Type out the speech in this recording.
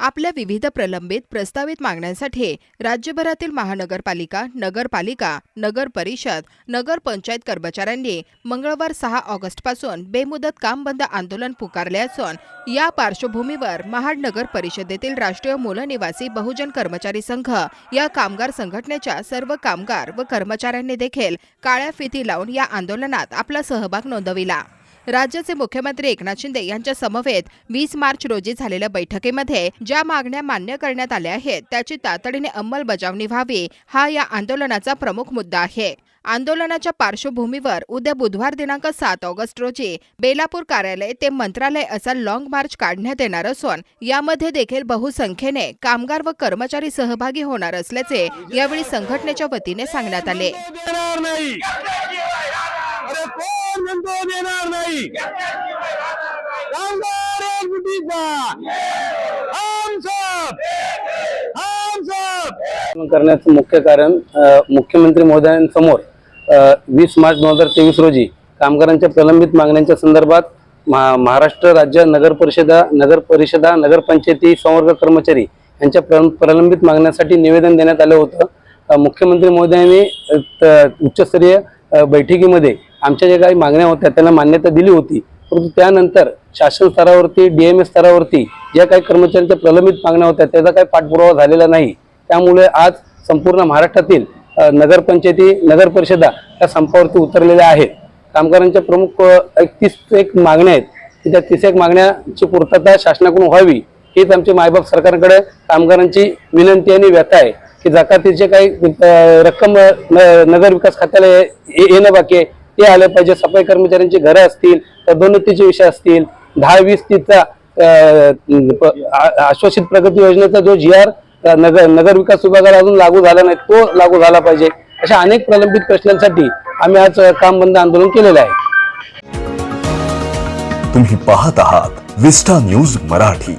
आपल्या विविध प्रलंबित प्रस्तावित मागण्यांसाठी राज्यभरातील महानगरपालिका नगरपालिका नगर परिषद नगर पंचायत कर्मचाऱ्यांनी मंगळवार सहा ऑगस्टपासून बेमुदत काम बंद आंदोलन पुकारले असून या पार्श्वभूमीवर महाड नगर परिषदेतील राष्ट्रीय मूलनिवासी बहुजन कर्मचारी संघ या कामगार संघटनेच्या सर्व कामगार व कर्मचाऱ्यांनी देखील काळ्या फिती लावून या आंदोलनात आपला सहभाग नोंदविला. राज्याचे मुख्यमंत्री एकनाथ शिंदे यांच्या समवेत वीस मार्च रोजी झालेल्या बैठकीमध्ये ज्या मागण्या मान्य करण्यात आल्या आहेत त्याची तातडीने अंमलबजावणी व्हावी हा या आंदोलनाचा प्रमुख मुद्दा आहे. आंदोलनाच्या पार्श्वभूमीवर उद्या बुधवार दिनांक सात ऑगस्ट रोजी बेलापूर कार्यालय ते मंत्रालय असा लॉंग मार्च काढण्यात येणार असून यामध्ये देखील बहुसंख्येने कामगार व कर्मचारी सहभागी होणार असल्याचे यावेळी संघटनेच्या वतीने सांगण्यात आले. देणार? नाही. कामगार करण्याचं मुख्य कारण मुख्यमंत्री महोदयांसमोर वीस मार्च दोन हजार तेवीस रोजी कामगारांच्या प्रलंबित मागण्यांच्या संदर्भात महा महाराष्ट्र राज्य नगर परिषदा नगर परिषदा नगरपंचायती संवर्ग कर्मचारी यांच्या प्र प्रलंबित मागण्यासाठी निवेदन देण्यात आलं होतं. मुख्यमंत्री महोदयांनी त- उच्चस्तरीय बैठकीमध्ये आमच्या ज्या काही मागण्या होत्या त्यांना मान्यता दिली होती. परंतु त्यानंतर शासन स्तरावरती डी एम एस स्तरावरती ज्या काही कर्मचाऱ्यांच्या प्रलंबित मागण्या होत्या त्याचा काही पाठपुरावा झालेला नाही. त्यामुळे आज संपूर्ण महाराष्ट्रातील नगरपंचायती नगर परिषदा या संपावरती उतरलेल्या आहेत. कामगारांच्या प्रमुख एक तीस एक मागण्या आहेत. की त्या तीस एक मागण्याची पूर्तता शासनाकडून व्हावी हीच आमची मायबाप सरकारकडे कामगारांची विनंती आणि व्यथा आहे. की जकातीचे काही रक्कम नगर विकास खात्याला ये- येणं बाकी आहे. ते आलं पाहिजे. सफाई कर्मचाऱ्यांची घरं असतील पदोन्नतीचे विषय असतील दहा वीस तीसचा आश्वासित प्रगती योजनेचा जो जी आर नगर नगर विकास विभागाला अजून लागू झाला नाही तो लागू झाला पाहिजे. अशा अनेक प्रलंबित प्रश्नांसाठी आम्ही आज काम बंद आंदोलन केलेलं आहे. तुम्ही पाहत आहात विस्टा न्यूज मराठी.